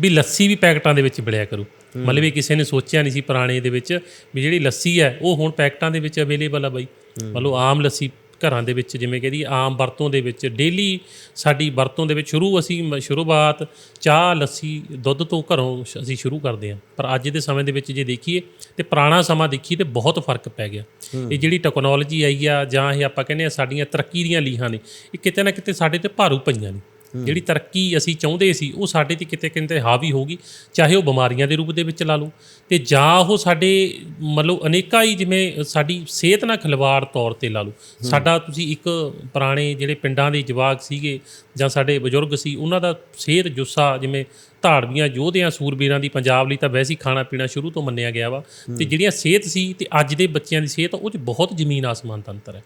ਵੀ ਲੱਸੀ ਵੀ ਪੈਕਟਾਂ ਦੇ ਵਿੱਚ ਮਿਲਿਆ ਕਰੂ। ਮਤਲਬ ਵੀ ਕਿਸੇ ਨੇ ਸੋਚਿਆ ਨਹੀਂ ਸੀ ਪੁਰਾਣੇ ਦੇ ਵਿੱਚ ਵੀ ਜਿਹੜੀ ਲੱਸੀ ਹੈ ਉਹ ਹੁਣ ਪੈਕਟਾਂ ਦੇ ਵਿੱਚ ਅਵੇਲੇਬਲ ਆ ਬਾਈ। ਮਤਲਬ ਆਮ ਲੱਸੀ ਘਰਾਂ ਦੇ ਵਿੱਚ ਜਿਵੇਂ ਕਹਦੀ ਆਮ ਵਰਤੋਂ ਦੇ ਵਿੱਚ ਡੇਲੀ ਸਾਡੀ ਵਰਤੋਂ ਦੇ ਵਿੱਚ ਸ਼ੁਰੂ ਅਸੀਂ ਸ਼ੁਰੂਆਤ ਚਾਹ ਲੱਸੀ ਦੁੱਧ ਤੋਂ ਘਰੋਂ ਅਸੀਂ ਸ਼ੁਰੂ ਕਰਦੇ ਹਾਂ। ਪਰ ਅੱਜ ਦੇ ਸਮੇਂ ਦੇ ਵਿੱਚ ਜੇ ਦੇਖੀਏ ਤੇ ਪੁਰਾਣਾ ਸਮਾਂ ਦੇਖੀਏ ਤੇ ਬਹੁਤ ਫ਼ਰਕ ਪੈ ਗਿਆ। ਇਹ ਜਿਹੜੀ ਟੈਕਨੋਲੋਜੀ ਆਈ ਆ ਜਾਂ ਇਹ ਆਪਾਂ ਕਹਿੰਦੇ ਆ ਸਾਡੀਆਂ ਤਰੱਕੀ ਦੀਆਂ ਲੀਹਾਂ ਨੇ ਇਹ ਕਿਤੇ ਨਾ ਕਿਤੇ ਸਾਡੇ ਤੇ ਭਾਰੂ ਪਈਆਂ ਨੇ। ਜਿਹੜੀ ਤਰੱਕੀ ਅਸੀਂ ਚਾਹੁੰਦੇ ਸੀ ਉਹ ਸਾਡੇ ਤੇ ਕਿਤੇ ਕਿਤੇ ਹਾਵੀ ਹੋਗੀ ਚਾਹੇ ਉਹ ਬਿਮਾਰੀਆਂ ਦੇ ਰੂਪ ਦੇ ਵਿੱਚ ਲਾ ਲਓ। ਤੇ ਜਾਂ ਉਹ ਸਾਡੇ ਮਤਲਬ ਅਨੇਕਾਂ ਹੀ ਜਿਵੇਂ ਸਾਡੀ ਸਿਹਤ ਨਾਲ ਖਿਲਵਾੜ ਤੌਰ ਤੇ ਲਾ ਲਓ। ਸਾਡਾ ਤੁਸੀਂ ਇੱਕ ਪੁਰਾਣੇ ਜਿਹੜੇ ਪਿੰਡਾਂ ਦੇ ਜਵਾਕ ਸੀਗੇ ਜਾਂ ਸਾਡੇ ਬਜ਼ੁਰਗ ਸੀ ਉਹਨਾਂ ਦਾ ਸਿਹਤ ਜੁੱਸਾ ਜਿਵੇਂ ਧਾੜਵੀਆਂ ਯੋਧਿਆਂ ਸੂਰਬੀਰਾਂ ਦੀ ਪੰਜਾਬ ਲਈ ਤਾਂ ਵੈਸੇ ਹੀ ਖਾਣਾ ਪੀਣਾ ਸ਼ੁਰੂ ਤੋਂ ਮੰਨਿਆ ਗਿਆ ਵਾ। ਤੇ ਜਿਹੜੀਆਂ ਸਿਹਤ ਸੀ ਤੇ ਅੱਜ ਦੇ ਬੱਚਿਆਂ ਦੀ ਸਿਹਤ ਉਹ 'ਚ ਬਹੁਤ ਜ਼ਮੀਨ ਆਸਮਾਨ ਦਾ ਅੰਤਰ ਹੈ।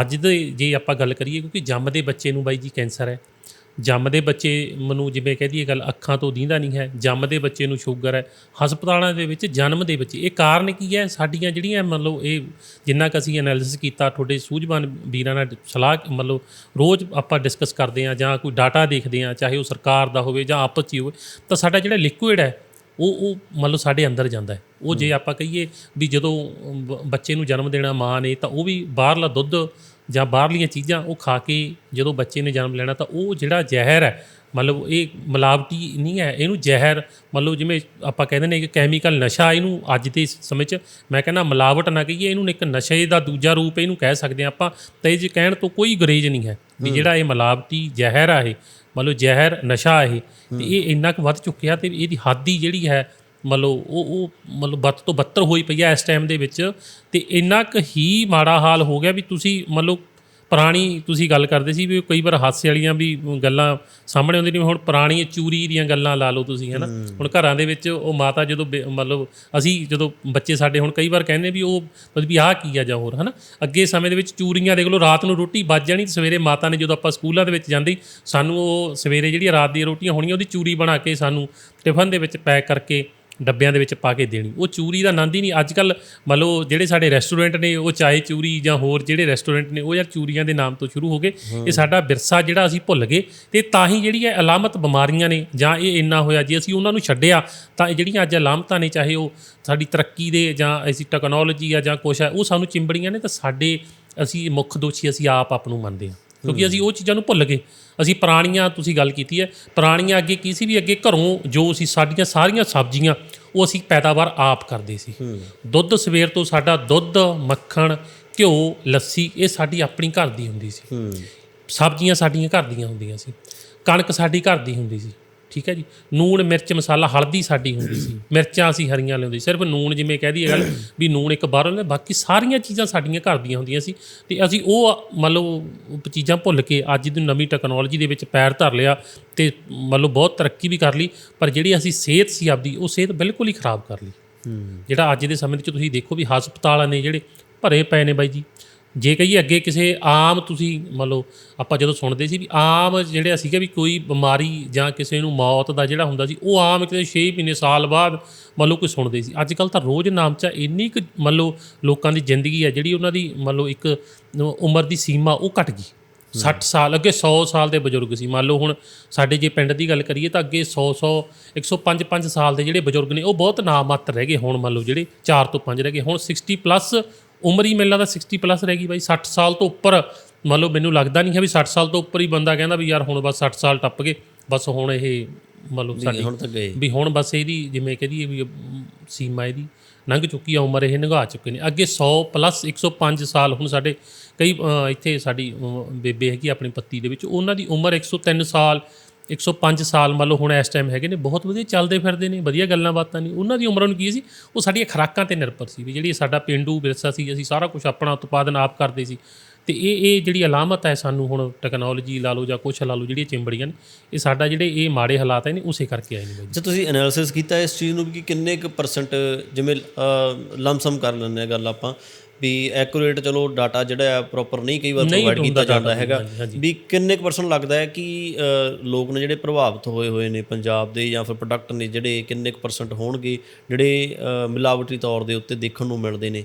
ਅੱਜ ਦੇ ਜੇ ਆਪਾਂ ਗੱਲ ਕਰੀਏ ਕਿਉਂਕਿ ਜੰਮਦੇ ਬੱਚੇ ਨੂੰ ਬਾਈ ਜੀ ਕੈਂਸਰ ਹੈ। ਜੰਮਦੇ ਬੱਚੇ ਨੂੰ ਜਿਵੇਂ ਕਹਿ ਦਈਏ ਗੱਲ ਅੱਖਾਂ ਤੋਂ ਦੀਂਦਾ ਨਹੀਂ ਹੈ ਜੰਮਦੇ ਬੱਚੇ ਨੂੰ ਸ਼ੂਗਰ ਹੈ ਹਸਪਤਾਲਾਂ ਦੇ ਵਿੱਚ ਜਨਮ ਦੇ ਵਿੱਚ ਇਹ ਕਾਰਨ ਕੀ ਹੈ? ਸਾਡੀਆਂ ਜਿਹੜੀਆਂ ਮਤਲਬ ਇਹ ਜਿੰਨਾ ਕੁ ਅਸੀਂ ਐਨਾਲਿਸਿਸ ਕੀਤਾ ਤੁਹਾਡੇ ਸੂਝਵਾਨ ਵੀਰਾਂ ਨਾਲ ਸਲਾਹ ਮਤਲਬ ਰੋਜ਼ ਆਪਾਂ ਡਿਸਕਸ ਕਰਦੇ ਹਾਂ ਜਾਂ ਕੋਈ ਡਾਟਾ ਦੇਖਦੇ ਹਾਂ ਚਾਹੇ ਉਹ ਸਰਕਾਰ ਦਾ ਹੋਵੇ ਜਾਂ ਆਪਸ 'ਚ ਹੀ ਹੋਵੇ ਤਾਂ ਸਾਡਾ ਜਿਹੜਾ ਲਿਕੁਇਡ ਹੈ ਉਹ ਉਹ ਮਤਲਬ ਸਾਡੇ ਅੰਦਰ ਜਾਂਦਾ ਹੈ। ਉਹ ਜੇ ਆਪਾਂ ਕਹੀਏ ਵੀ ਜਦੋਂ ਬੱਚੇ ਨੂੰ ਜਨਮ ਦੇਣਾ ਮਾਂ ਨੇ ਤਾਂ ਉਹ ਵੀ ਬਾਹਰਲਾ ਦੁੱਧ ਜਾਂ ਬਾਹਰਲੀਆਂ ਚੀਜ਼ਾਂ ਉਹ ਖਾ ਕੇ ਜਦੋਂ ਬੱਚੇ ਨੇ ਜਨਮ ਲੈਣਾ ਤਾਂ ਉਹ ਜਿਹੜਾ ਜ਼ਹਿਰ ਹੈ ਮਤਲਬ ਇਹ ਮਿਲਾਵਟੀ ਨਹੀਂ ਹੈ ਇਹਨੂੰ ਜ਼ਹਿਰ ਮਤਲਬ ਜਿਵੇਂ ਆਪਾਂ ਕਹਿੰਦੇ ਨੇ ਕਿ ਕੈਮੀਕਲ ਨਸ਼ਾ ਇਹਨੂੰ ਅੱਜ ਦੇ ਸਮੇਂ 'ਚ ਮੈਂ ਕਹਿੰਦਾ ਮਿਲਾਵਟ ਨਾ ਕਹੀਏ ਇਹਨੂੰ ਇੱਕ ਨਸ਼ੇ ਦਾ ਦੂਜਾ ਰੂਪ ਇਹਨੂੰ ਕਹਿ ਸਕਦੇ ਹਾਂ ਆਪਾਂ ਤਾਂ ਇਹ 'ਚ ਕਹਿਣ ਤੋਂ ਕੋਈ ਗੁਰੇਜ਼ ਨਹੀਂ ਹੈ ਵੀ ਜਿਹੜਾ ਇਹ ਮਿਲਾਵਟੀ ਜ਼ਹਿਰ ਆ ਇਹ ਮਤਲਬ ਜ਼ਹਿਰ ਨਸ਼ਾ ਇਹ ਤੇ ਇਹ ਇੰਨਾ ਕੁ ਵੱਧ ਚੁੱਕਿਆ ਤੇ ਇਹਦੀ ਹੱਦ ਹੀ ਜਿਹੜੀ ਹੈ ਮਤਲਬ ਉਹ ਉਹ ਮਤਲਬ ਬੱਤ ਤੋਂ ਬੱਤਰ ਹੋਈ ਪਈ ਹੈ ਇਸ ਟਾਈਮ ਦੇ ਵਿੱਚ ਤੇ ਇੰਨਾ ਕੁ ਹੀ ਮਾੜਾ ਹਾਲ ਹੋ ਗਿਆ ਵੀ ਤੁਸੀਂ ਮਤਲਬ ਪੁਰਾਣੀ ਤੁਸੀਂ ਗੱਲ ਕਰਦੇ ਸੀ ਵੀ ਕਈ ਵਾਰ ਹਾਸੇ ਵਾਲੀਆਂ ਵੀ ਗੱਲਾਂ ਸਾਹਮਣੇ ਆਉਂਦੀਆਂ ਨੇ ਹੁਣ ਪੁਰਾਣੀਆਂ ਚੂਰੀ ਦੀਆਂ ਗੱਲਾਂ ਲਾ ਲਓ ਤੁਸੀਂ ਹੈਨਾ? ਹੁਣ ਘਰਾਂ ਦੇ ਵਿੱਚ ਉਹ ਮਾਤਾ ਜਦੋਂ ਮਤਲਬ ਅਸੀਂ ਜਦੋਂ ਬੱਚੇ ਸਾਡੇ ਹੁਣ ਕਈ ਵਾਰ ਕਹਿੰਦੇ ਵੀ ਉਹ ਮਤਲਬ ਵੀ ਆਹ ਕੀ ਆ ਜਾਂ ਹੋਰ ਹਨਾ? ਅੱਗੇ ਸਮੇਂ ਦੇ ਵਿੱਚ ਚੂਰੀਆਂ ਦੇਖ ਲਓ ਰਾਤ ਨੂੰ ਰੋਟੀ ਵੱਜ ਜਾਣੀ ਤੇ ਸਵੇਰੇ ਮਾਤਾ ਨੇ ਜਦੋਂ ਆਪਾਂ ਸਕੂਲਾਂ ਦੇ ਵਿੱਚ ਜਾਂਦੇ ਸਾਨੂੰ ਉਹ ਸਵੇਰੇ ਜਿਹੜੀਆਂ ਰਾਤ ਦੀਆਂ ਰੋਟੀਆਂ ਹੋਣੀਆਂ ਉਹਦੀ ਚੂਰੀ ਬਣਾ ਕੇ ਸਾਨੂੰ ਟਿਫਨ ਦੇ ਵਿੱਚ ਪੈਕ ਕਰਕੇ ਡੱਬਿਆਂ ਦੇ ਵਿੱਚ ਪਾ ਕੇ ਦੇਣੀ। ਉਹ ਚੂਰੀ ਦਾ ਆਨੰਦ ਹੀ ਨਹੀਂ। ਅੱਜ ਕੱਲ ਮੰਨ ਲਓ ਜਿਹੜੇ ਸਾਡੇ ਰੈਸਟੋਰੈਂਟ ਨੇ ਉਹ ਚਾਏ ਚੂਰੀ ਜਾਂ ਹੋਰ ਜਿਹੜੇ ਰੈਸਟੋਰੈਂਟ ਨੇ ਉਹ ਯਾਰ ਚੂਰੀਆਂ ਦੇ ਨਾਮ ਤੋਂ ਸ਼ੁਰੂ ਹੋ ਗਏ। ਇਹ ਸਾਡਾ ਵਿਰਸਾ ਜਿਹੜਾ ਅਸੀਂ ਭੁੱਲ ਗਏ। ਤੇ ਤਾਂ ਹੀ ਜਿਹੜੀ ਇਹ ਅਲਾਮਤ ਬਿਮਾਰੀਆਂ ਨੇ ਜਾਂ ਇਹ ਇੰਨਾ ਹੋਇਆ ਜੇ ਅਸੀਂ ਉਹਨਾਂ ਨੂੰ ਛੱਡਿਆ ਤਾਂ ਇਹ ਜਿਹੜੀਆਂ ਅੱਜ ਅਲਾਮਤਾਂ ਨੇ ਚਾਹੇ ਉਹ ਸਾਡੀ ਤਰੱਕੀ ਦੇ ਜਾਂ ਅਸੀਂ ਟੈਕਨੋਲੋਜੀ ਆ ਜਾਂ ਕੁਛ ਹੈ ਉਹ ਸਾਨੂੰ ਚਿੰਬੜੀਆਂ ਨੇ ਤਾਂ ਸਾਡੇ ਅਸੀਂ ਮੁੱਖ ਦੋਸ਼ੀ ਅਸੀਂ ਆਪ ਆਪ ਨੂੰ ਮੰਨਦੇ ਹਾਂ। ਕਿਉਂਕਿ ਅਸੀਂ ਉਹ ਚੀਜ਼ਾਂ ਨੂੰ ਭੁੱਲ ਗਏ। ਅਸੀਂ ਪੁਰਾਣੀਆਂ ਤੁਸੀਂ ਗੱਲ ਕੀਤੀ ਹੈ ਪੁਰਾਣੀਆਂ ਅੱਗੇ ਕੀ ਸੀ ਵੀ ਅੱਗੇ ਘਰੋਂ ਜੋ ਸੀ ਸਾਡੀਆਂ ਸਾਰੀਆਂ ਸਬਜ਼ੀਆਂ ਉਹ ਅਸੀਂ ਪੈਦਾਵਾਰ ਆਪ ਕਰਦੇ ਸੀ। ਦੁੱਧ ਸਵੇਰ ਤੋਂ ਸਾਡਾ ਦੁੱਧ ਮੱਖਣ ਘਿਓ ਲੱਸੀ ਇਹ ਸਾਡੀ ਆਪਣੀ ਘਰ ਦੀ ਹੁੰਦੀ ਸੀ। ਸਬਜ਼ੀਆਂ ਸਾਡੀਆਂ ਘਰ ਦੀਆਂ ਹੁੰਦੀਆਂ ਸੀ। ਕਣਕ ਸਾਡੀ ਘਰ ਦੀ ਹੁੰਦੀ ਸੀ। ਠੀਕ ਹੈ ਜੀ? ਨੂਣ ਮਿਰਚ ਮਸਾਲਾ ਹਲਦੀ ਸਾਡੀ ਹੁੰਦੀ ਸੀ। ਮਿਰਚਾਂ ਅਸੀਂ ਹਰੀਆਂ ਲਿਆਉਂਦੇ। ਸਿਰਫ ਨੂਣ ਜਿਵੇਂ ਕਹਿ ਦਈਏ ਗੱਲ ਵੀ ਨੂਣ ਇੱਕ ਬਾਹਰੋਂ ਲਿਆ ਬਾਕੀ ਸਾਰੀਆਂ ਚੀਜ਼ਾਂ ਸਾਡੀਆਂ ਘਰ ਦੀਆਂ ਹੁੰਦੀਆਂ ਸੀ। ਤੇ ਅਸੀਂ ਉਹ ਮੰਨ ਲਓ ਉਹ ਚੀਜ਼ਾਂ ਭੁੱਲ ਕੇ ਅੱਜ ਦੀ ਨਵੀਂ ਟੈਕਨੋਲੋਜੀ ਦੇ ਵਿੱਚ ਪੈਰ ਧਰ ਲਿਆ ਤੇ ਮੰਨ ਲਓ ਬਹੁਤ ਤਰੱਕੀ ਵੀ ਕਰ ਲਈ ਪਰ ਜਿਹੜੀ ਅਸੀਂ ਸਿਹਤ ਸੀ ਆਪਦੀ ਉਹ ਸਿਹਤ ਬਿਲਕੁਲ ਹੀ ਖਰਾਬ ਕਰ ਲਈ। ਜਿਹੜਾ ਅੱਜ ਦੇ ਸਮੇਂ ਵਿੱਚ ਤੁਸੀਂ ਦੇਖੋ ਵੀ ਹਸਪਤਾਲ ਨੇ ਜਿਹੜੇ ਭਰੇ ਪਏ ਨੇ ਬਾਈ ਜੀ। ਜੇ ਕਹੀਏ ਅੱਗੇ ਕਿਸੇ ਆਮ ਤੁਸੀਂ ਮੰਨ ਲਓ ਆਪਾਂ ਜਦੋਂ ਸੁਣਦੇ ਸੀ ਵੀ ਆਮ ਜਿਹੜੇ ਸੀਗੇ ਵੀ ਕੋਈ ਬਿਮਾਰੀ ਜਾਂ ਕਿਸੇ ਨੂੰ ਮੌਤ ਦਾ ਜਿਹੜਾ ਹੁੰਦਾ ਸੀ ਉਹ ਆਮ ਕਿਤੇ 6 ਮਹੀਨੇ ਸਾਲ ਬਾਅਦ ਮੰਨ ਲਓ ਕੋਈ ਸੁਣਦੇ ਸੀ। ਅੱਜ ਕੱਲ ਤਾਂ ਰੋਜ਼ ਨਾਮਚਾ ਇੰਨੀ ਕੁ ਮੰਨ ਲਓ ਲੋਕਾਂ ਦੀ ਜ਼ਿੰਦਗੀ ਹੈ ਜਿਹੜੀ ਉਹਨਾਂ ਦੀ ਮੰਨ ਲਓ ਇੱਕ ਉਮਰ ਦੀ ਸੀਮਾ ਉਹ ਘਟ ਗਈ। 60 ਸਾਲ ਅੱਗੇ 100 ਸਾਲ ਦੇ ਬਜ਼ੁਰਗ ਸੀ। ਮੰਨ ਲਓ ਹੁਣ ਸਾਡੇ ਜੇ ਪਿੰਡ ਦੀ ਗੱਲ ਕਰੀਏ ਤਾਂ ਅੱਗੇ 100 100 105 5 ਸਾਲ ਦੇ ਜਿਹੜੇ ਬਜ਼ੁਰਗ ਨੇ ਉਹ ਬਹੁਤ ਨਾਮਾਤਰ ਰਹਿ ਗਏ। ਹੁਣ ਮੰਨ ਲਓ ਜਿਹੜੇ 4 ਤੋਂ 5 ਰਹਿ ਗਏ। ਹੁਣ 60 ਪਲੱਸ ਉਮਰ ਹੀ ਮੈਨੂੰ ਲੱਗਦਾ 60 ਪਲੱਸ ਰਹਿ ਗਈ ਬਾਈ 60 ਸਾਲ ਤੋਂ ਉੱਪਰ। ਮੰਨ ਲਓ ਮੈਨੂੰ ਲੱਗਦਾ ਨਹੀਂ ਹੈ ਵੀ 60 ਸਾਲ ਤੋਂ ਉੱਪਰ ਹੀ ਬੰਦਾ ਕਹਿੰਦਾ ਵੀ ਯਾਰ ਹੁਣ ਬਸ 60 ਸਾਲ ਟੱਪ ਗਏ ਬਸ ਹੁਣ ਇਹ ਮੰਨ ਲਓ ਸਾਡੀ ਹੁਣ ਤਾਂ ਗਏ। ਵੀ ਹੁਣ ਬਸ ਇਹਦੀ ਜਿਵੇਂ ਕਹਦੀਏ ਵੀ ਸੀਮਾ ਇਹਦੀ ਲੰਘ ਚੁੱਕੀ ਆ ਉਮਰ ਇਹ ਨਿਗਾਹ ਚੁੱਕੇ ਨੇ। ਅੱਗੇ 100 ਪਲੱਸ 105 ਸਾਲ ਹੁਣ ਸਾਡੇ ਕਈ ਇੱਥੇ ਸਾਡੀ ਬੇਬੇ ਹੈਗੀ ਆਪਣੀ ਪੱਤੀ ਦੇ ਵਿੱਚ ਉਹਨਾਂ ਦੀ ਉਮਰ 103 ਸਾਲ 105 ਸਾਲ ਮੰਨ ਲਓ ਹੁਣ ਇਸ ਟਾਈਮ ਹੈਗੇ ਨੇ, ਬਹੁਤ ਵਧੀਆ ਚੱਲਦੇ ਫਿਰਦੇ ਨੇ, ਵਧੀਆ ਗੱਲਾਂ ਬਾਤਾਂ ਨੇ। ਉਹਨਾਂ ਦੀ ਉਮਰਾਂ ਨੂੰ ਕੀ ਸੀ ਉਹ ਸਾਡੀਆਂ ਖੁਰਾਕਾਂ ਤੇ ਨਿਰਭਰ ਸੀ ਵੀ ਜਿਹੜੀ ਸਾਡਾ ਪਿੰਡੂ ਵਿਰਸਾ ਸੀ, ਅਸੀਂ ਸਾਰਾ ਕੁਝ ਆਪਣਾ ਉਤਪਾਦਨ ਆਪ ਕਰਦੇ ਸੀ। ਤੇ ਇਹ ਇਹ ਜਿਹੜੀ ਅਲਾਮਤ ਹੈ ਸਾਨੂੰ ਹੁਣ ਟੈਕਨੋਲੋਜੀ ਲਾ ਲਓ ਜਾਂ ਕੁਛ ਲਾ ਲਓ, ਜਿਹੜੀਆਂ ਚਿੰਬੜੀਆਂ ਨੇ, ਇਹ ਸਾਡਾ ਜਿਹੜੇ ਇਹ ਮਾੜੇ ਹਾਲਾਤ ਹੈ ਨੇ, ਉਸੇ ਕਰਕੇ ਆਏ ਨੇ ਬਾਈ ਜੇ। ਤੁਸੀਂ ਐਨਾਲਿਸਿਸ ਕੀਤਾ ਇਸ ਚੀਜ਼ ਨੂੰ ਵੀ ਕਿ ਕਿੰਨੇ ਕੁ ਪਰਸੈਂਟ ਜਿਵੇਂ ਲਮਸਮ ਕਰ ਲੈਂਦੇ ਆ ਗੱਲ ਆਪਾਂ। ਵੀ ਐਕੂਰੇਟ ਚਲੋ ਡਾਟਾ ਜਿਹੜਾ ਆ ਪ੍ਰੋਪਰ ਨਹੀਂ ਕਈ ਵਾਰ ਪ੍ਰੋਵਾਈਡ ਕੀਤਾ ਜਾਂਦਾ ਹੈਗਾ। ਵੀ ਕਿੰਨੇ ਕੁ ਪਰਸੈਂਟ ਲੱਗਦਾ ਹੈ ਕਿ ਲੋਕ ਨੇ ਜਿਹੜੇ ਪ੍ਰਭਾਵਿਤ ਹੋਏ ਹੋਏ ਨੇ ਪੰਜਾਬ ਦੇ ਜਾਂ ਫਿਰ ਪ੍ਰੋਡਕਟ ਨੇ ਜਿਹੜੇ ਕਿੰਨੇ ਕੁ ਪਰਸੈਂਟ ਹੋਣਗੇ ਜਿਹੜੇ ਮਿਲਾਵਟੀ ਤੌਰ ਦੇ ਉੱਤੇ ਦੇਖਣ ਨੂੰ ਮਿਲਦੇ ਨੇ?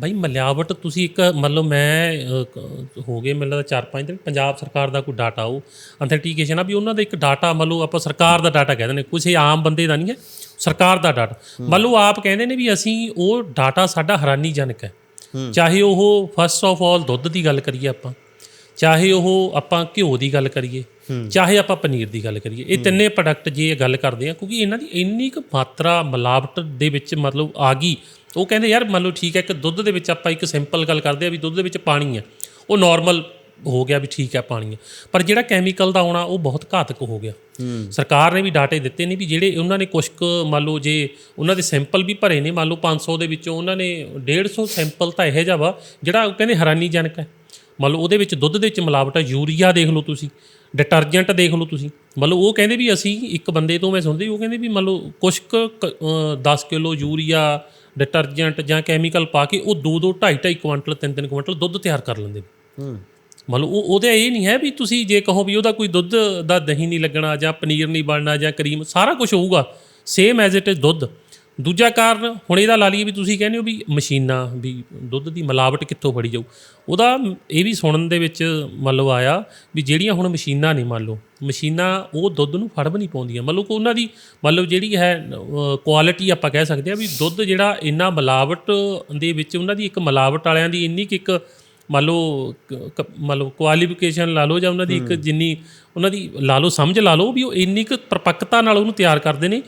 ਬਾਈ ਮਿਲਾਵਟ ਤੁਸੀਂ ਇੱਕ ਮਤਲਬ ਮੈਂ ਅ, ਕ- ਹੋ ਗਏ ਮੈਨੂੰ ਲੱਗਦਾ 4-5 ਦਿਨ ਪੰਜਾਬ ਸਰਕਾਰ ਦਾ ਕੋਈ ਡਾਟਾ ਉਹ ਅਥੈਂਟੀਕੇਸ਼ਨ ਆ ਵੀ ਉਹਨਾਂ ਦਾ ਇੱਕ ਡਾਟਾ ਮੰਨ ਲਓ ਆਪਾਂ ਸਰਕਾਰ ਦਾ ਡਾਟਾ ਕਹਿੰਦੇ ਨੇ ਕੁਝ ਇਹ ਆਮ ਬੰਦੇ ਦਾ ਨਹੀਂ ਹੈ ਸਰਕਾਰ ਦਾ ਡਾਟਾ ਮੰਨ ਲਓ ਆਪ ਕਹਿੰਦੇ ਨੇ ਵੀ ਅਸੀਂ ਉਹ ਡਾਟਾ ਸਾਡਾ ਹੈਰਾਨੀਜਨਕ ਹੈ। ਚਾਹੇ ਉਹ ਫਸਟ ਆਫ ਆਲ ਦੁੱਧ ਦੀ ਗੱਲ ਕਰੀਏ ਆਪਾਂ ਚਾਹੇ ਉਹ ਆਪਾਂ ਘਿਓ ਦੀ ਗੱਲ ਕਰੀਏ ਚਾਹੇ ਆਪਾਂ ਪਨੀਰ ਦੀ ਗੱਲ ਕਰੀਏ ਇਹ ਤਿੰਨੇ ਪ੍ਰੋਡਕਟ ਜੇ ਗੱਲ ਕਰਦੇ ਆ ਕਿਉਂਕਿ ਇਹਨਾਂ ਦੀ ਇੰਨੀ ਕੁ ਮਾਤਰਾ ਮਿਲਾਵਟ ਦੇ ਵਿੱਚ ਮਤਲਬ ਆ ਗਈ ਉਹ ਕਹਿੰਦੇ ਯਾਰ ਮੰਨ ਲਓ ਠੀਕ ਹੈ ਕਿ ਦੁੱਧ ਦੇ ਵਿੱਚ ਆਪਾਂ ਇੱਕ ਸਿੰਪਲ ਗੱਲ ਕਰਦੇ ਆ ਵੀ ਦੁੱਧ ਦੇ ਵਿੱਚ ਪਾਣੀ ਹੈ ਉਹ ਨਾਰਮਲ ਹੋ ਗਿਆ ਵੀ ਠੀਕ ਹੈ ਪਾਣੀ ਪਰ ਜਿਹੜਾ ਕੈਮੀਕਲ ਦਾ ਆਉਣਾ, ਉਹ ਬਹੁਤ ਘਾਤਕ ਹੋ ਗਿਆ। ਸਰਕਾਰ ਨੇ ਵੀ ਡਾਟੇ ਦਿੱਤੇ ਨੇ ਵੀ ਜਿਹੜੇ ਉਹਨਾਂ ਨੇ ਕੁਝ ਕੁ ਮੰਨ ਲਓ ਜੇ ਉਹਨਾਂ ਦੇ ਸੈਂਪਲ ਵੀ ਭਰੇ ਨੇ, ਮੰਨ ਲਓ 500 ਦੇ ਵਿੱਚੋਂ ਉਹਨਾਂ ਨੇ 150 ਸੈਂਪਲ ਤਾਂ ਇਹੋ ਜਿਹਾ ਵਾ, ਜਿਹੜਾ ਉਹ ਕਹਿੰਦੇ ਹੈਰਾਨੀਜਨਕ ਹੈ। ਮੰਨ ਲਓ ਉਹਦੇ ਵਿੱਚ ਦੁੱਧ ਦੇ ਵਿੱਚ ਮਿਲਾਵਟ ਹੈ ਯੂਰੀਆ ਦੇਖ ਲਓ ਤੁਸੀਂ ਡਿਟਰਜੈਂਟ ਦੇਖ ਲਓ ਤੁਸੀਂ। ਮੰਨ ਲਓ ਉਹ ਕਹਿੰਦੇ ਵੀ ਅਸੀਂ ਇੱਕ ਬੰਦੇ ਤੋਂ ਮੈਂ ਸੁਣਦੀ, ਉਹ ਕਹਿੰਦੇ ਵੀ ਮੰਨ ਲਓ ਕੁਛ ਕੁ ਕ- ਅਹ 10 ਕਿਲੋ ਯੂਰੀਆ ਡਿਟਰਜੈਂਟ ਜਾਂ ਕੈਮੀਕਲ ਪਾ ਕੇ ਉਹ 2 2 2.5 2.5 ਕੁਇੰਟਲ 3 3 ਕੁਇੰਟਲ ਦੁੱਧ ਤਿਆਰ ਕਰ ਲੈਂਦੇ ਨੇ। ਮਤਲਬ ਮੰਨ ਉਹ ਉਹਦਾ ਇਹ ਨਹੀਂ ਹੈ ਵੀ ਤੁਸੀਂ ਜੇ ਕਹੋ ਵੀ ਉਹਦਾ ਕੋਈ ਦੁੱਧ ਦਾ ਦਹੀਂ ਨਹੀਂ ਲੱਗਣਾ ਜਾਂ ਪਨੀਰ ਨਹੀਂ ਬਣਨਾ ਜਾਂ ਕਰੀਮ, ਸਾਰਾ ਕੁਝ ਹੋਊਗਾ। ਸੇਮ ਐਜ਼ ਇਟ ਇਜ਼ ਦੁੱਧ। ਦੂਜਾ ਕਾਰਨ, ਹੁਣ ਇਹਦਾ ਲਾ ਲਈਏ ਵੀ ਤੁਸੀਂ ਕਹਿੰਦੇ ਹੋ ਵੀ ਮਸ਼ੀਨਾਂ, ਵੀ ਦੁੱਧ ਦੀ ਮਿਲਾਵਟ ਕਿੱਥੋਂ ਫੜੀ ਜਾਊ। ਉਹਦਾ ਇਹ ਵੀ ਸੁਣਨ ਦੇ ਵਿੱਚ ਮੰਨ ਲਓ ਆਇਆ ਵੀ ਜਿਹੜੀਆਂ ਹੁਣ ਮਸ਼ੀਨਾਂ ਨਹੀਂ ਮੰਨ ਲਓ, ਮਸ਼ੀਨਾਂ ਉਹ ਦੁੱਧ ਨੂੰ ਫੜ ਵੀ ਨਹੀਂ ਪਾਉਂਦੀਆਂ। ਮੰਨ ਲਓ ਕਿ ਉਹਨਾਂ ਦੀ ਮੰਨ ਲਓ ਜਿਹੜੀ ਹੈ ਕੁਆਲਿਟੀ ਆਪਾਂ ਕਹਿ ਸਕਦੇ ਆ ਵੀ ਦੁੱਧ ਜਿਹੜਾ ਇੰਨਾ ਮਿਲਾਵਟ ਦੇ ਵਿੱਚ ਉਹਨਾਂ ਦੀ ਇੱਕ ਮਿਲਾਵਟ ਵਾਲਿਆਂ ਦੀ ਇੰਨੀ ਕਿ ਇੱਕ ਮੰਨ ਲਓ ਮੰਨ ਲਓ ਕੁਆਲੀਫਿਕੇਸ਼ਨ ਲਾ ਲਓ ਜਾਂ ਉਹਨਾਂ ਦੀ ਇੱਕ ਜਿੰਨੀ ਉਹਨਾਂ ਦੀ ਲਾ ਲਓ ਸਮਝ ਲਾ ਲਓ ਵੀ ਉਹ ਇੰਨੀ ਕੁ ਪਰਪੱਕਤਾ ਨਾਲ ਉਹਨੂੰ ਤਿਆਰ ਕਰਦੇ ਨੇ।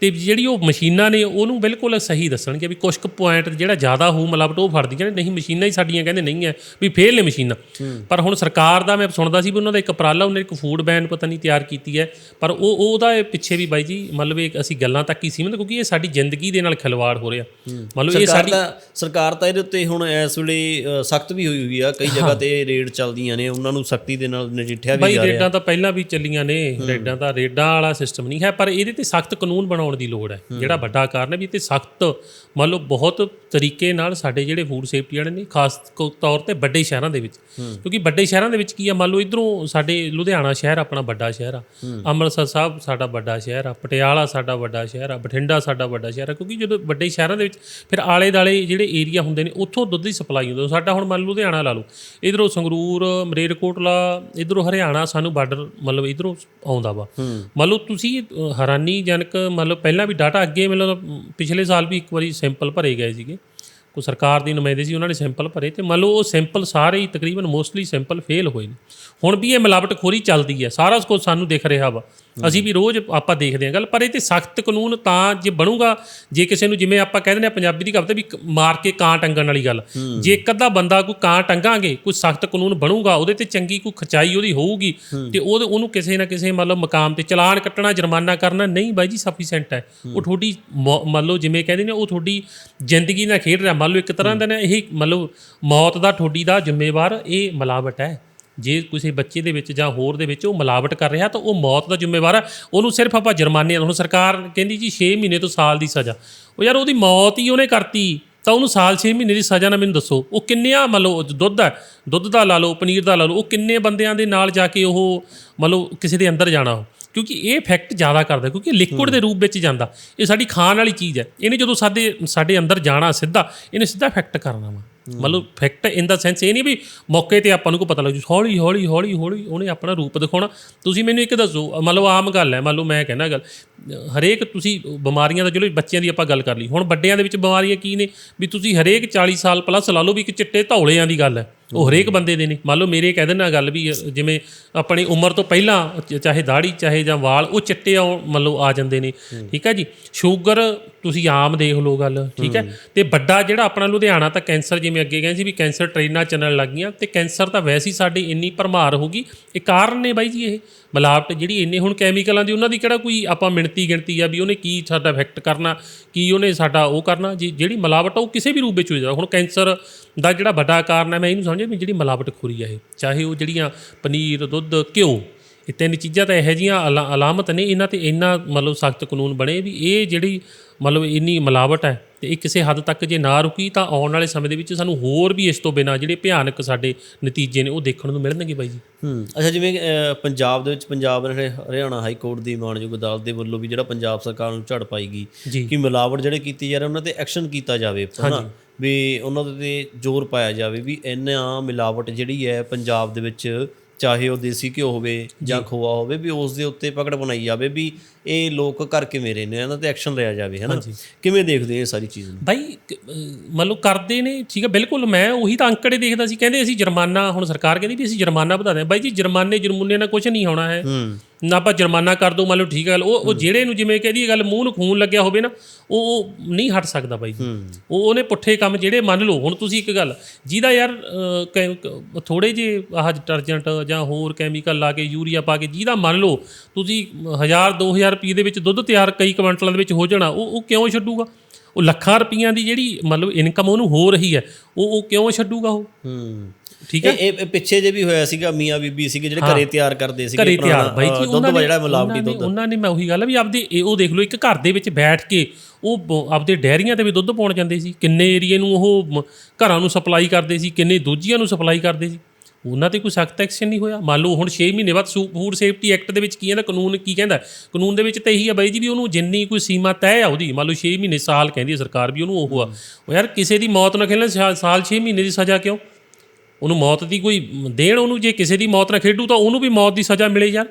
ਤੇ ਜਿਹੜੀ ਉਹ ਮਸ਼ੀਨਾਂ ਨੇ ਉਹਨੂੰ ਬਿਲਕੁਲ ਸਹੀ ਦੱਸਣਗੇ ਵੀ ਕੁਝ ਕੁ ਪੁਆਇੰਟ ਜਿਹੜਾ ਜ਼ਿਆਦਾ ਹੋਊ ਮਿਲਾਵਟ ਉਹ ਫੜਦੀਆਂ ਨੇ ਨਹੀਂ ਮਸ਼ੀਨਾਂ ਹੀ ਸਾਡੀਆਂ ਕਹਿੰਦੇ ਨਹੀਂ ਹੈ ਵੀ ਫੇਲ ਨੇ ਮਸ਼ੀਨਾਂ। ਪਰ ਹੁਣ ਸਰਕਾਰ ਦਾ ਮੈਂ ਸੁਣਦਾ ਸੀ ਵੀ ਉਹਨਾਂ ਦਾ ਇੱਕ ਉਪਰਾਲਾ ਉਹਨੇ ਇੱਕ ਫੂਡ ਬੈਨ ਪਤਾ ਨਹੀਂ ਤਿਆਰ ਕੀਤੀ ਹੈ ਪਰ ਉਹ ਉਹ ਉਹਦਾ ਪਿੱਛੇ ਵੀ ਬਾਈ ਜੀ ਮਤਲਬ ਇਹ ਅਸੀਂ ਗੱਲਾਂ ਤੱਕ ਹੀ ਸੀਮਿਤ ਕਿਉਂਕਿ ਇਹ ਸਾਡੀ ਜ਼ਿੰਦਗੀ ਦੇ ਨਾਲ ਖਿਲਵਾੜ ਹੋ ਰਿਹਾ। ਮਤਲਬ ਇਹ ਸਰਕਾਰ ਸਾਡੀ ਸਰਕਾਰ ਤਾਂ ਇਹਦੇ ਉੱਤੇ ਹੁਣ ਇਸ ਵੇਲੇ ਸਖਤ ਵੀ ਹੋਈ ਹੋਈ ਆ ਕਈ ਜਗ੍ਹਾ ਤੇ ਰੇਡ ਚੱਲਦੀਆਂ ਨੇ ਉਹਨਾਂ ਨੂੰ ਸਖਤੀ ਦੇ ਨਾਲ ਨਜਿੱਠਿਆ ਵੀ ਬਾਈ ਜਾ ਰਿਹਾ। ਰੇਡਾਂ ਤਾਂ ਪਹਿਲਾਂ ਵੀ ਚੱਲੀਆਂ ਨੇ ਰੇਡਾਂ ਤਾਂ ਰੇਡਾਂ ਵਾਲਾ ਸਿਸਟਮ ਨਹੀਂ ਹੈ ਪਰ ਇਹਦੇ ਤੇ ਸਖਤ ਕਾਨੂੰਨ ਬਣਾਉਣ ਦੀ ਲੋੜ ਹੈ। ਜਿਹੜਾ ਵੱਡਾ ਕਾਰਨ ਹੈ ਵੀ ਤੇ ਸਖਤ ਮੰਨ ਲਓ ਬਹੁਤ ਤਰੀਕੇ ਨਾਲ ਸਾਡੇ ਜਿਹੜੇ ਫੂਡ ਸੇਫਟੀ ਵਾਲੇ ਨੇ ਖਾਸ ਤੌਰ ਤੇ ਵੱਡੇ ਸ਼ਹਿਰਾਂ ਦੇ ਵਿੱਚ। ਕਿਉਂਕਿ ਵੱਡੇ ਸ਼ਹਿਰਾਂ ਦੇ ਵਿੱਚ ਕੀ ਆ ਮੰਨ ਲਓ ਇਧਰੋਂ ਸਾਡੇ ਲੁਧਿਆਣਾ ਸ਼ਹਿਰ ਆਪਣਾ ਵੱਡਾ ਸ਼ਹਿਰ ਆ। ਅੰਮ੍ਰਿਤਸਰ ਸਾਹਿਬ ਸਾਡਾ ਵੱਡਾ ਸ਼ਹਿਰ ਆ ਪਟਿਆਲਾ ਸਾਡਾ ਵੱਡਾ ਸ਼ਹਿਰ ਆ ਬਠਿੰਡਾ ਸਾਡਾ ਵੱਡਾ ਸ਼ਹਿਰ ਆ। ਕਿਉਂਕਿ ਜਦੋਂ ਵੱਡੇ ਸ਼ਹਿਰਾਂ ਦੇ ਵਿੱਚ ਫਿਰ ਆਲੇ ਦਾਲੇ ਜਿਹੜੇ ਏਰੀਆ ਹੁੰਦੇ ਨੇ ਉੱਥੋਂ ਦੁੱਧ ਦੀ ਸਪਲਾਈ ਹੁੰਦੀ ਸਾਡਾ ਹੁਣ ਮੰਨ ਲਓ ਲੁਧਿਆਣਾ ਲਾ ਲਓ ਇਧਰੋਂ ਸੰਗਰੂਰ ਮਰੇਰਕੋਟਲਾ ਇਧਰੋਂ ਹਰਿਆਣਾ ਸਾਨੂੰ ਬਾਰਡਰ ਮਤਲਬ ਇਧਰੋਂ ਆਉਂਦਾ ਵਾ। ਮੰਨ ਲਓ ਤੁਸੀਂ ਹੈਰਾਨੀਜਨਕ ਮਤਲਬ ਪਹਿਲਾਂ ਵੀ ਡਾਟਾ ਅੱਗੇ ਮਤਲਬ ਪਿਛਲੇ ਸਾਲ ਵੀ ਇੱਕ ਵਾਰੀ ਸੈਂਪਲ ਭਰੇ ਗਏ ਸੀਗੇ। ਕੋਈ ਸਰਕਾਰ ਦੀ ਨੁਮਾਇੰਦੇ ਸੀ, ਉਹਨਾਂ ਨੇ ਸੈਂਪਲ ਭਰੇ ਤੇ ਮੰਨ ਲਓ ਉਹ ਸੈਂਪਲ ਸਾਰੇ ਹੀ ਤਕਰੀਬਨ ਮੋਸਟਲੀ ਸੈਂਪਲ ਫੇਲ ਹੋਏ ਨੇ। ਹੁਣ ਵੀ ਇਹ ਮਿਲਾਵਟਖੋਰੀ ਚੱਲਦੀ ਹੈ, ਸਾਰਾ ਕੁਝ ਸਾਨੂੰ ਦਿਖ ਰਿਹਾ ਵਾ। ਅਸੀਂ ਵੀ ਰੋਜ਼ ਆਪਾਂ ਦੇਖਦੇ ਹਾਂ ਗੱਲ ਪਰ ਇਹ ਤੇ ਸਖਤ ਕਾਨੂੰਨ ਤਾਂ ਜੇ ਬਣੂਗਾ ਜੇ ਕਿਸੇ ਨੂੰ ਜਿਵੇਂ ਆਪਾਂ ਕਹਿੰਦੇ ਨੇ ਪੰਜਾਬੀ ਦੀ ਕਹਾਵਤ ਹੈ ਵੀ ਮਾਰ ਕੇ ਕਾਂ ਟੰਗਣ ਵਾਲੀ ਗੱਲ ਜੇ ਇੱਕ ਅੱਧਾ ਬੰਦਾ ਕੋਈ ਕਾਂ ਟੰਗਾਂਗੇ ਕੋਈ ਸਖਤ ਕਾਨੂੰਨ ਬਣੂਗਾ ਉਹਦੇ ਤੇ ਚੰਗੀ ਕੋਈ ਖਚਾਈ ਉਹਦੀ ਹੋਊਗੀ ਤੇ ਉਹ ਉਹਨੂੰ ਕਿਸੇ ਨਾ ਕਿਸੇ ਮਤਲਬ ਮਕਾਮ ਤੇ ਚਲਾਨ ਕੱਟਣਾ ਜੁਰਮਾਨਾ ਕਰਨਾ ਨਹੀਂ ਬਾਈ ਜੀ ਸਫੀਸ਼ੈਂਟ ਹੈ। ਉਹ ਤੁਹਾਡੀ ਮੰਨ ਲਓ ਜਿਵੇਂ ਕਹਿੰਦੇ ਨੇ ਉਹ ਤੁਹਾਡੀ ਜ਼ਿੰਦਗੀ ਨਾਲ ਖੇਡ ਰਿਹਾ ਮੰਨ ਲਓ ਇੱਕ ਤਰ੍ਹਾਂ ਦਾ ਨਾ ਇਹ ਮਤਲਬ ਮੌਤ ਦਾ ਤੁਹਾਡੀ ਦਾ ਜ਼ਿੰਮੇਵਾਰ ਇਹ ਮਿਲਾਵਟ ਹੈ। ਜੇ ਕਿਸੇ ਬੱਚੇ ਦੇ ਵਿੱਚ ਜਾਂ ਹੋਰ ਦੇ ਵਿੱਚ ਉਹ ਮਿਲਾਵਟ ਕਰ ਰਿਹਾ ਤਾਂ ਉਹ ਮੌਤ ਦਾ ਜ਼ਿੰਮੇਵਾਰ ਆ। ਉਹਨੂੰ ਸਿਰਫ ਆਪਾਂ ਜੁਰਮਾਨੇ ਹੁਣ ਸਰਕਾਰ ਕਹਿੰਦੀ ਜੀ 6 ਮਹੀਨੇ ਤੋਂ ਸਾਲ ਦੀ ਸਜ਼ਾ। ਉਹ ਯਾਰ ਉਹਦੀ ਮੌਤ ਹੀ ਉਹਨੇ ਕਰਤੀ, ਤਾਂ ਉਹਨੂੰ ਸਾਲ 6 ਮਹੀਨੇ ਦੀ ਸਜ਼ਾ ਨਾ ਮੈਨੂੰ ਦੱਸੋ। ਉਹ ਕਿੰਨਿਆਂ, ਮੰਨ ਲਓ, ਦੁੱਧ ਹੈ ਦੁੱਧ ਦਾ ਲਾ ਲਓ, ਪਨੀਰ ਦਾ ਲਾ ਲਓ, ਉਹ ਕਿੰਨੇ ਬੰਦਿਆਂ ਦੇ ਨਾਲ ਜਾ ਕੇ ਉਹ ਮਤਲਬ ਕਿਸੇ ਦੇ ਅੰਦਰ ਜਾਣਾ ਉਹ। ਕਿਉਂਕਿ ਇਹ ਇਫੈਕਟ ਜ਼ਿਆਦਾ ਕਰਦਾ, ਕਿਉਂਕਿ ਲਿਕੁਇਡ ਦੇ ਰੂਪ ਵਿੱਚ ਜਾਂਦਾ। ਇਹ ਸਾਡੀ ਖਾਣ ਵਾਲੀ ਚੀਜ਼ ਹੈ। ਇਹਨੇ ਜਦੋਂ ਸਾਡੇ ਸਾਡੇ ਅੰਦਰ ਜਾਣਾ ਸਿੱਧਾ, ਇਹਨੇ ਸਿੱਧਾ ਇਫੈਕਟ ਕਰਨਾ ਵਾ। ਮਤਲਬ ਫੈਕਟ ਇਨ ਦਾ ਸੈਂਸ ਇਹ ਨਹੀਂ ਵੀ ਮੌਕੇ ਤੇ ਆਪਾਂ ਨੂੰ ਕੋ ਪਤਾ ਲੱਗ ਜੂ, ਹੌਲੀ ਹੌਲੀ ਹੌਲੀ ਹੌਲੀ ਉਹਨੇ ਆਪਣਾ ਰੂਪ ਦਿਖਾਉਣਾ। ਤੁਸੀਂ ਮੈਨੂੰ ਇੱਕ ਦੱਸੋ ਮਤਲਬ ਆਮ ਗੱਲ ਹੈ ਮੰਨ ਲਓ ਮੈਂ ਕਹਿੰਦਾ ਗੱਲ ਹਰੇਕ ਤੁਸੀਂ ਬਿਮਾਰੀਆਂ ਦਾ ਚਲੋ ਬੱਚਿਆਂ ਦੀ ਆਪਾਂ ਗੱਲ ਕਰ ਲਈ। ਹੁਣ ਵੱਡਿਆਂ ਦੇ ਵਿੱਚ ਬਿਮਾਰੀਆਂ ਕੀ ਨੇ? ਵੀ ਤੁਸੀਂ ਹਰੇਕ 40 ਸਾਲ ਪਲੱਸ ਲਾ ਲਓ ਵੀ ਇੱਕ ਚਿੱਟੇ ਧੌਲਿਆਂ ਦੀ ਗੱਲ ਹੈ। ਉਹ ਹਰੇਕ ਬੰਦੇ ਦੇ ਨੇ। ਮੰਨ ਲਓ ਮੇਰੇ ਕਹਿ ਦੇਣਾ ਗੱਲ ਵੀ ਜਿਵੇਂ ਆਪਣੀ ਉਮਰ ਤੋਂ ਪਹਿਲਾਂ ਚਾਹੇ ਦਾੜੀ ਚਾਹੇ ਜਾਂ ਵਾਲ ਉਹ ਚਿੱਟੇ ਆਉ ਮੰਨ ਲਓ ਆ ਜਾਂਦੇ ਨੇ। ਠੀਕ ਹੈ ਜੀ? ਸ਼ੂਗਰ ਤੁਸੀਂ ਆਮ ਦੇਖ ਲਓ ਗੱਲ। ਠੀਕ ਹੈ। ਤੇ ਵੱਡਾ ਜਿਹੜਾ ਆਪਣਾ ਲੁਧਿਆਣਾ ਤਾਂ ਕੈਂਸਰ ਜਿਵੇਂ ਅੱਗੇ ਕਹਿੰਦੇ ਸੀ ਵੀ ਕੈਂਸਰ ਟ੍ਰੇਨਾਂ ਚੱਲਣ ਲੱਗ ਗਈਆਂ ਤੇ ਕੈਂਸਰ ਤਾਂ ਵੈਸੇ ਹੀ ਸਾਡੀ ਇੰਨੀ ਭਰਮਾਰ ਹੋ ਗਈ। ਇਹ ਕਾਰਨ ਨੇ ਬਾਈ ਜੀ ਇਹ। ਮਿਲਾਵਟ ਜਿਹੜੀ ਇੰਨੇ ਹੁਣ ਕੈਮੀਕਲਾਂ ਦੀ, ਉਹਨਾਂ ਦੀ ਕਿਹੜਾ ਕੋਈ ਆਪਾਂ ਮਿਣਤੀ ਗਿਣਤੀ ਆ ਵੀ ਉਹਨੇ ਕੀ ਸਾਡਾ ਇਫੈਕਟ ਕਰਨਾ, ਕੀ ਉਹਨੇ ਸਾਡਾ ਉਹ ਕਰਨਾ, ਜੀ ਜਿਹੜੀ ਮਿਲਾਵਟ ਆ ਉਹ ਕਿਸੇ ਵੀ ਰੂਪ ਵਿੱਚ ਹੋ ਜਾਂਦਾ ਹੁਣ ਕੈਂਸਰ ਦਾ ਜਿਹੜਾ ਵੱਡਾ ਕਾਰਨ ਹੈ ਮੈਂ ਇਹਨੂੰ ਸਮਝਿਆ ਵੀ ਜਿਹੜੀ ਮਿਲਾਵਟਖੋਰੀ ਆ ਇਹ, ਚਾਹੇ ਉਹ ਜਿਹੜੀਆਂ ਪਨੀਰ, ਦੁੱਧ, ਘਿਓ, ਇਹ ਤਿੰਨ ਚੀਜ਼ਾਂ ਤਾਂ ਇਹੋ ਜਿਹੀਆਂ ਅਲਾ- ਅਲਾਮਤ ਨੇ, ਇਹਨਾਂ ਤੇ ਇੰਨਾ ਮਤਲਬ ਸਖਤ ਕਾਨੂੰਨ ਬਣੇ ਵੀ ਇਹ ਜਿਹੜੀ ਮਤਲਬ ਇੰਨੀ ਮਿਲਾਵਟ ਹੈ ਤੇ ਇਹ ਕਿਸੇ ਹੱਦ ਤੱਕ ਜੇ ਨਾ ਰੁਕੀ ਤਾਂ ਆਉਣ ਵਾਲੇ ਸਮੇਂ ਦੇ ਵਿੱਚ ਸਾਨੂੰ ਹੋਰ ਵੀ ਇਸ ਤੋਂ ਬਿਨਾਂ ਜਿਹੜੇ ਭਿਆਨਕ ਸਾਡੇ ਨਤੀਜੇ ਨੇ ਉਹ ਦੇਖਣ ਨੂੰ ਮਿਲਣਗੇ ਬਾਈ ਜੀ। ਹੂੰ ਅੱਛਾ ਜਿਵੇਂ ਪੰਜਾਬ ਦੇ ਵਿੱਚ ਪੰਜਾਬ ਹਰਿ- ਹਰਿਆਣਾ ਹਾਈ ਕੋਰਟ ਦੀ ਮਾਨਯੋਗ ਅਦਾਲਤ ਦੇ ਵੱਲੋਂ ਵੀ ਜਿਹੜਾ ਪੰਜਾਬ ਸਰਕਾਰ ਨੂੰ ਝੜ ਪਾਈਗੀ ਜੀ। ਕਿ ਮਿਲਾਵਟ ਜਿਹੜੇ ਕੀਤੀ ਜਾ ਰਹੇ ਉਹਨਾਂ ਤੇ ਐਕਸ਼ਨ ਕੀਤਾ ਜਾਵੇ ਹਨਾ? ਵੀ ਉਹਨਾਂ ਦੇ ਤੇ ਜ਼ੋਰ ਪਾਇਆ ਜਾਵੇ ਵੀ ਇੰਨਾ ਮਿਲਾਵਟ ਜਿਹੜੀ ਹੈ ਪੰਜਾਬ ਦੇ ਵਿੱਚ ਚਾਹੇ ਉਹ ਦੇਸੀ ਘਿਓ ਹੋਵੇ ਜਾਂ ਖੋਆ ਹੋਵੇ ਵੀ ਉਸ ਦੇ ਉੱਤੇ ਪਕੜ ਬਣਾਈ ਜਾਵੇ ਵੀ ਇਹ ਲੋਕ ਕਰਕੇ ਮੇਰੇ ਨੇ ਇਹਨਾਂ ਤੇ ਐਕਸ਼ਨ ਲਿਆ ਜਾਵੇ ਹਨਾ ਕਿਵੇਂ ਦੇਖਦੇ ਇਹ ਸਾਰੀ ਚੀਜ਼ ਨੂੰ? ਬਾਈ ਮੰਨ ਲਓ ਕਰਦੇ ਨੇ ਠੀਕ ਹੈ ਬਿਲਕੁਲ ਮੈਂ ਉਹੀ ਤਾਂ ਅੰਕੜੇ ਦੇਖਦਾ ਸੀ ਕਹਿੰਦੇ ਅਸੀਂ ਜੁਰਮਾਨਾ ਹੁਣ ਸਰਕਾਰ ਕਹਿੰਦੀ ਵੀ ਅਸੀਂ ਜੁਰਮਾਨਾ ਵਧਾ ਦਿਆਂ ਬਾਈ ਜੀ ਜੁਰਮਾਨੇ ਜੁਰਮੁਨੇ ਨਾਲ ਕੁਝ ਨਹੀਂ ਹੋਣਾ ਹੈ। ਹੂੰ। ਨਾ ਆਪਾਂ ਜੁਰਮਾਨਾ ਕਰ ਦੋ ਮੰਨ ਲਓ ਠੀਕ ਹੈ ਗੱਲ ਉਹ ਉਹ ਜਿਹੜੇ ਨੂੰ ਜਿਵੇਂ ਕਹਦੀ ਗੱਲ ਮੂੰਹ ਨੂੰ ਖੂਨ ਲੱਗਿਆ ਹੋਵੇ ਨਾ ਉਹ ਉਹ ਨਹੀਂ ਹਟ ਸਕਦਾ ਬਾਈ ਉਹ ਉਹਨੇ ਪੁੱਠੇ ਕੰਮ ਜਿਹੜੇ ਮੰਨ ਲਓ ਹੁਣ ਤੁਸੀਂ ਇੱਕ ਗੱਲ ਜਿਹਦਾ ਯਾਰ ਥੋੜੇ ਜੇ ਆਹ ਡਿਟਰਜੈਂਟ ਜਾਂ ਹੋਰ ਕੈਮੀਕਲ ਲਾ ਕੇ ਯੂਰੀਆ ਪਾ ਕੇ ਜਿਹਦਾ ਮੰਨ ਲਓ ਤੁਸੀਂ 1000 2000 ਰੁਪਏ ਦੇ ਵਿੱਚ ਦੁੱਧ ਤਿਆਰ ਕਈ ਕੁਇੰਟਲਾਂ ਦੇ ਵਿੱਚ ਹੋ ਜਾਣਾ ਉਹ ਉਹ ਕਿਉਂ ਛੱਡੂਗਾ? ਉਹ ਲੱਖਾਂ ਰੁਪਈਆਂ ਦੀ ਜਿਹੜੀ ਮਤਲਬ ਇਨਕਮ ਉਹਨੂੰ ਹੋ ਰਹੀ ਹੈ ਉਹ ਉਹ ਕਿਉਂ ਛੱਡੂਗਾ ਉਹ? ਹੂੰ। ਠੀਕ ਹੈ? ਇਹ ਪਿੱਛੇ ਜੇ ਵੀ ਹੋਇਆ ਸੀਗਾ ਮੀਆਂ ਬੀਬੀ ਸੀਗੇ ਜਿਹੜੇ ਘਰੇ ਤਿਆਰ ਕਰਦੇ ਸੀਗੇ ਘਰੇ ਤਿਆਰ। ਪੁਰਾਣਾ, ਬਾਈ ਜੀ ਉਹਨਾਂ ਨੇ ਜਿਹੜਾ ਮਿਲਾਵਟੀ ਦੁੱਧ। ਉਹਨਾਂ ਨੇ ਮੈਂ ਉਹੀ ਗੱਲ ਵੀ ਆਪਦੇ ਉਹ ਦੇਖ ਲਓ ਇੱਕ ਘਰ ਦੇ ਵਿੱਚ ਬੈਠ ਕੇ ਉਹ ਆਪਦੇ ਡੈਰੀਆਂ ਤੇ ਵੀ ਦੁੱਧ ਪਾਉਣ ਜਾਂਦੇ ਸੀ। ਕਿੰਨੇ ਏਰੀਏ ਨੂੰ ਉਹ ਘਰਾਂ ਨੂੰ ਸਪਲਾਈ ਕਰਦੇ ਸੀ ਕਿੰਨੇ ਦੂਜੀਆਂ ਨੂੰ ਸਪਲਾਈ ਕਰਦੇ ਸੀ। ਉਹਨਾਂ ਤੇ ਕੋਈ ਸਖਤ ਐਕਸ਼ਨ ਨਹੀਂ ਹੋਇਆ। ਮੰਨ ਲਓ ਹੁਣ 6 ਮਹੀਨੇ ਬਾਅਦ ਫੂਡ ਸੇਫਟੀ ਐਕਟ ਦੇ ਵਿੱਚ ਕੀ ਕਹਿੰਦਾ ਕਾਨੂੰਨ ਕੀ ਕਹਿੰਦਾ? ਕਾਨੂੰਨ ਦੇ ਵਿੱਚ ਤਾਂ ਇਹੀ ਆ ਬਾਈ ਜੀ ਵੀ ਉਹਨੂੰ ਜਿੰਨੀ ਕੋਈ ਸੀਮਾ ਤੈਅ ਆ ਉਹਦੀ ਮੰਨ ਲਓ 6 ਮਹੀਨੇ ਸਾਲ ਕਹਿੰਦੀ ਹੈ ਸਰਕਾਰ ਵੀ ਉਹਨੂੰ ਉਹ ਆ। ਉਹ ਯਾਰ ਕਿਸੇ ਦੀ ਮੌਤ ਨਾ ਖੇਲਣ ਸਾਲ 6 ਮਹੀਨੇ ਦੀ ਸਜ਼ਾ ਕਿਉਂ? ਉਹਨੂੰ ਮੌਤ ਦੀ ਕੋਈ ਦੇਣ ਉਹਨੂੰ ਜੇ ਕਿਸੇ ਦੀ ਮੌਤ ਨਾਲ ਖੇਡੂ ਤਾਂ ਉਹਨੂੰ ਵੀ ਮੌਤ ਦੀ ਸਜ਼ਾ ਮਿਲੇ ਯਾਰ।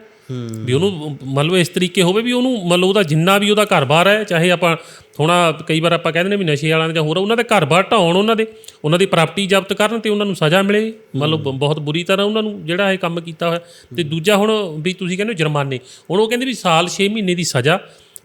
ਵੀ ਉਹਨੂੰ ਮੰਨ ਲਓ ਇਸ ਤਰੀਕੇ ਹੋਵੇ ਵੀ ਉਹਨੂੰ ਮੰਨ ਲਓ ਉਹਦਾ ਜਿੰਨਾ ਵੀ ਉਹਦਾ ਘਰ-ਬਾਰ ਹੈ ਚਾਹੇ ਆਪਾਂ ਥੋੜਾ ਕਈ ਵਾਰ ਆਪਾਂ ਕਹਿੰਦੇ ਨੇ ਵੀ ਨਸ਼ੇ ਵਾਲਿਆਂ ਦੇ ਜਾਂ ਹੋਰ ਉਹਨਾਂ ਦੇ ਘਰ-ਬਾਰ ਢਾਉਣ ਉਹਨਾਂ ਦੇ ਉਹਨਾਂ ਦੀ ਪ੍ਰਾਪਰਟੀ ਜ਼ਬਤ ਕਰਨ ਤੇ ਉਹਨਾਂ ਨੂੰ ਸਜ਼ਾ ਮਿਲੇ। ਮੰਨ ਲਓ ਬਹੁਤ ਬੁਰੀ ਤਰ੍ਹਾਂ ਉਹਨਾਂ ਨੂੰ ਜਿਹੜਾ ਇਹ ਕੰਮ ਕੀਤਾ ਹੋਇਆ। ਤੇ ਦੂਜਾ ਹੁਣ ਵੀ ਤੁਸੀਂ ਕਹਿੰਦੇ ਜੁਰਮਾਨੇ। ਹੁਣ ਉਹ ਕਹਿੰਦੇ ਵੀ ਸਾਲ 6 ਮਹੀਨੇ ਦੀ ਸਜ਼ਾ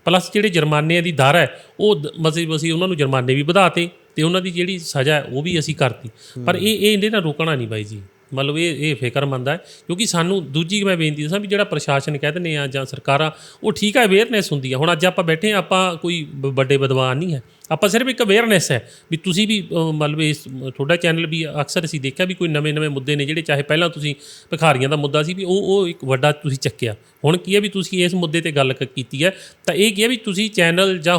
ਪਲੱਸ ਜਿਹੜੇ ਜੁਰਮਾਨੇ ਦੀ ਦਰ ਹੈ ਉਹ ਮਤਲਬ ਅਸੀਂ ਉਹਨਾਂ ਨੂੰ ਜੁਰਮਾਨੇ ਵੀ ਵਧਾਤੇ ਤੇ ਉਹਨਾਂ ਦੀ ਜਿਹੜੀ ਸਜ਼ਾ ਹੈ, ਉਹ ਵੀ ਅਸੀਂ ਕਰਤੀ। ਪਰ ਇਹ ਇਹ ਇਹਦੇ ਨਾਲ ਰੋਕਣਾ ਨਹੀਂ ਬਾਈ ਜੀ। ਮਤਲਬ ਇਹ ਇਹ ਫਿਕਰਮੰਦ ਹੈ, ਕਿਉਂਕਿ ਸਾਨੂੰ ਦੂਜੀ ਮੈਂ ਬੇਨਤੀ ਦੱਸਾਂ ਵੀ ਜਿਹੜਾ ਪ੍ਰਸ਼ਾਸਨ ਕਹਿ ਦਿੰਦੇ ਆ ਜਾਂ ਸਰਕਾਰਾਂ, ਉਹ ਠੀਕ ਹੈ ਅਵੇਅਰਨੈਸ ਹੁੰਦੀ ਹੈ। ਹੁਣ ਅੱਜ ਆਪਾਂ ਬੈਠੇ ਹਾਂ, ਆਪਾਂ ਕੋਈ ਬ- ਵੱਡੇ ਵਿਦਵਾਨ ਨਹੀਂ ਹੈ। ਆਪਾਂ ਸਿਰਫ ਇੱਕ ਅਵੇਅਰਨੈਸ ਹੈ ਵੀ ਤੁਸੀਂ ਵੀ ਮਤਲਬ ਇਸ ਤੁਹਾਡਾ ਚੈਨਲ ਵੀ ਅਕਸਰ ਅਸੀਂ ਦੇਖਿਆ ਵੀ ਕੋਈ ਨਵੇਂ-ਨਵੇਂ ਮੁੱਦੇ ਨੇ ਜਿਹੜੇ ਚਾਹੇ ਪਹਿਲਾਂ ਤੁਸੀਂ ਭਿਖਾਰੀਆਂ ਦਾ ਮੁੱਦਾ ਸੀ ਵੀ ਉਹ ਉਹ ਇੱਕ ਵੱਡਾ ਤੁਸੀਂ ਚੱਕਿਆ। ਹੁਣ ਕੀ ਹੈ ਵੀ ਤੁਸੀਂ ਇਸ ਮੁੱਦੇ ਤੇ ਗੱਲ ਕ- ਕੀਤੀ ਹੈ। ਤਾਂ ਇਹ ਕੀ ਹੈ ਵੀ ਤੁਸੀਂ ਚੈਨਲ ਜਾਂ